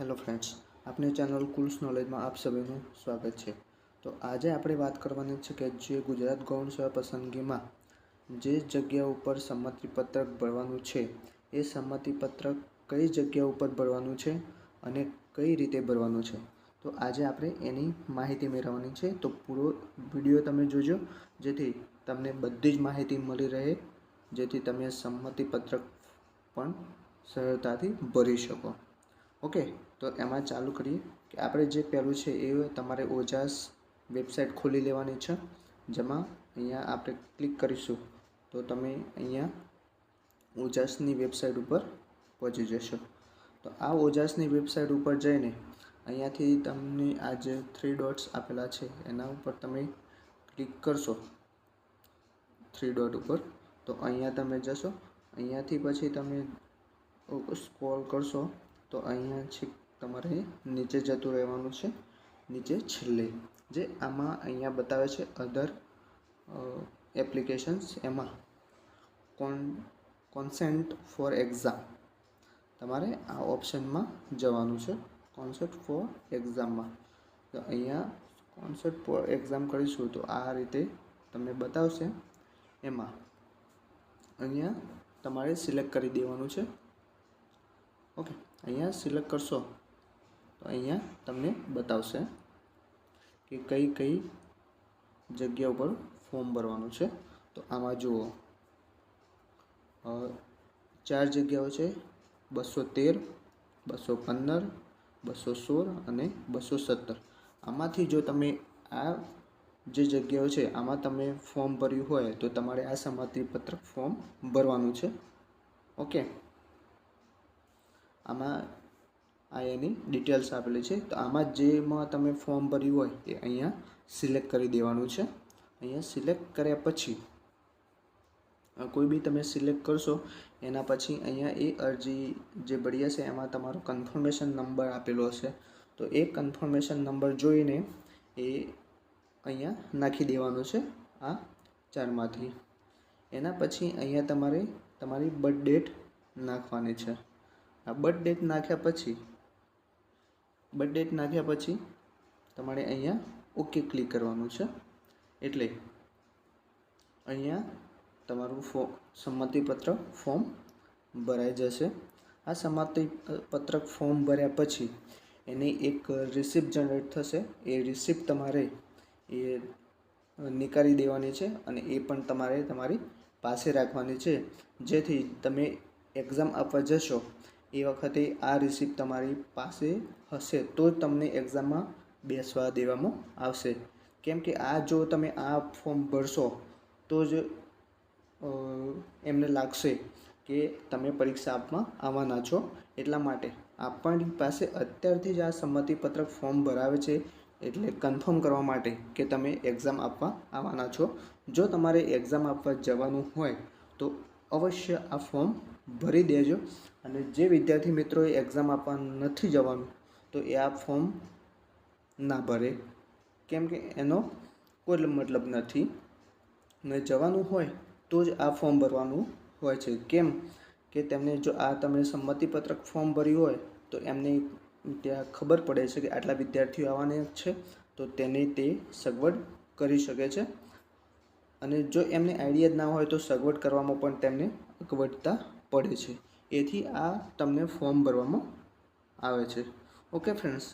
Hello friends, આપની channel કુલ્સ નોલેજમાં આપ સભીનું સ્વાગત છે. તો આજે આપણે વાત કરવાની છે કે જે ગુજરાત ગૌણ સેવા પસંદગીમાં જે જગ્યા ઉપર સંમતિપત્રક ભરવાનું છે, એ સંમતિપત્રક કઈ જગ્યા ઉપર ભરવાનું છે અને કઈ રીતે ભરવાનું છે. તો આજે આપણે એની માહિતી મેળવવાની છે. તો પૂરો વીડિયો તમે જોજો, જેથી તમને બધી જ માહિતી મળી રહે, જેથી તમે સંમતિપત્રક પણ સરળતાથી ભરી શકો. ઓકે, તો એમાં ચાલુ કરીએ કે આપણે જે પહેલું છે એ તમારે ઓજાસ વેબસાઇટ ખોલી લેવાની છે, જેમાં અહીંયા આપણે ક્લિક કરીશું, તો તમે અહીંયા ઓજાસની વેબસાઇટ ઉપર પહોંચી જશો. તો આ ઓજાસની વેબસાઇટ ઉપર જઈને અહીંયાથી તમને આ જે થ્રી ડોટ્સ આપેલા છે, એના ઉપર તમે ક્લિક કરશો થ્રી ડોટ ઉપર, તો અહીંયા તમે જશો, અહીંયાથી પછી તમે સ્ક્રોલ કરશો તો અહીંયા છે તમારે નીચે જતું રહેવાનું છે. નીચે છેલ્લે. જે આમાં અહીંયા બતાવે છે અધર એપ્લિકેશન્સ એમાં. કોન કોન્સેન્ટ ફોર એક્ઝામ તમારે આ ઓપ્શનમાં જવાનું છે. કોન્સેપ્ટ ફોર એક્ઝામમાં તો અહીંયા કોન્સેપ્ટ ફોર એક્ઝામ કરીશું તો આ રીતે તમને બતાવશે એમાં. અહીંયા તમારે સિલેક્ટ કરી દેવાનું છે. ઓકે. અહીંયા સિલેક્ટ કરશો, તો અહીંયા તમને બતાવશે કે કઈ કઈ જગ્યા ઉપર ફોર્મ ભરવાનું છે. તો આમાં જુઓ ચાર જગ્યાઓ છે, બસો તેર, બસો પંદર, બસો સોળ અને બસો સત્તર. આમાંથી જો તમે આ જે જગ્યાઓ છે, આમાં તમે ફોર્મ ભર્યું હોય, તો તમારે આ સંમતિપત્રક ફોર્મ ભરવાનું છે. ઓકે? આમાં આ એની ડિટેલ્સ આપેલી છે. તો આમાં જેમાં તમે ફોર્મ ભર્યું હોય એ અહીંયા સિલેક્ટ કરી દેવાનું છે. અહીંયા સિલેક્ટ કર્યા પછી કોઈ બી તમે સિલેક્ટ કરશો, એના પછી અહીંયા એ અરજી જે ભરી હશે એમાં તમારો કન્ફર્મેશન નંબર આપેલો હશે. તો એ કન્ફર્મેશન નંબર જોઈને એ અહીંયા નાખી દેવાનો છે આ ચારમાંથી. એના પછી અહીંયા તમારે તમારી બર્થ ડેટ નાખવાની છે. આ બર્થ ડેટ નાખ્યા પછી બર્થ ડેટ નાખ્યા પછી તમારે અહીંયા ઓકે ક્લિક કરવાનું છે. એટલે અહીંયા તમારું ફો સંમતિપત્ર ફોર્મ ભરાઈ જશે. આ સંમતિપત્રક ફોર્મ ભર્યા પછી એની એક રિસિપ્ટ જનરેટ થશે. એ રિસિપ્ટ તમારે એ નીકાળી દેવાની છે અને એ પણ તમારે તમારી પાસે રાખવાની છે. જેથી તમે એક્ઝામ આપવા જશો એ વખતે આ રિસિપ્ટ તમારી પાસે હશે તો જ તમને એક્ઝામમાં બેસવા દેવામાં આવશે. કેમ કે આ જો તમે આ ફોર્મ ભરશો તો જ એમને લાગશે કે તમે પરીક્ષા આપવા આવવાના છો. એટલા માટે આપણી પાસે અત્યારથી જ આ સંમતિપત્રક ફોર્મ ભરાવે છે એટલે કન્ફર્મ કરવા માટે કે તમે એક્ઝામ આપવા આવવાના છો. જો તમારે એક્ઝામ આપવા જવાનું હોય તો અવશ્ય આ ફોર્મ ભરી દેજો. અને જે વિદ્યાર્થી મિત્રોએ એક્ઝામ આપવા નથી જવાનું, તો એ આ ફોર્મ ના ભરે. કેમ કે એનો કોઈ મતલબ નથી. ને જવાનું હોય, તો જ આ ફોર્મ ભરવાનું હોય છે. કેમ કે તેમને જો આ તમે સંમતિપત્રક ફોર્મ ભર્યું હોય, તો એમને ત્યાં ખબર પડે છે કે આટલા વિદ્યાર્થીઓ આવવાના છે, તો તેને તે સગવડ કરી શકે છે. અને જો એમને આઈડિયા જ ના હોય, તો સગવડ કરવામાં પણ તેમને અગવડતા પડે છે. એથી આ તમને ફોર્મ ભરવામાં આવે છે. ઓકે ફ્રેન્ડ્સ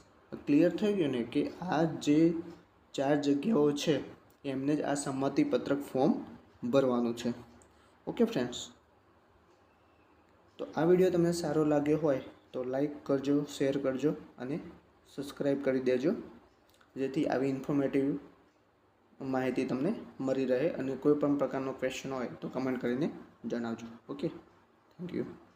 ક્લિયર થઈ ગયું ને કે આ જે ચાર જગ્યાઓ છે, એમને જ આ સંમતિપત્રક ફોર્મ ભરવાનું છે. ઓકે ફ્રેન્ડ્સ તો આ વીડિયો તમને સારો લાગ્યો હોય તો લાઈક કરજો શેર કરજો અને સબસ્ક્રાઈબ કરી દેજો. જેથી આવી ઇન્ફોર્મેટિવ માહિતી તમને મળી રહે અને કોઈ પણ પ્રકારનો ક્વેશ્ચન હોય તો કમેન્ટ કરીને જણાવજો. Okay Thank you.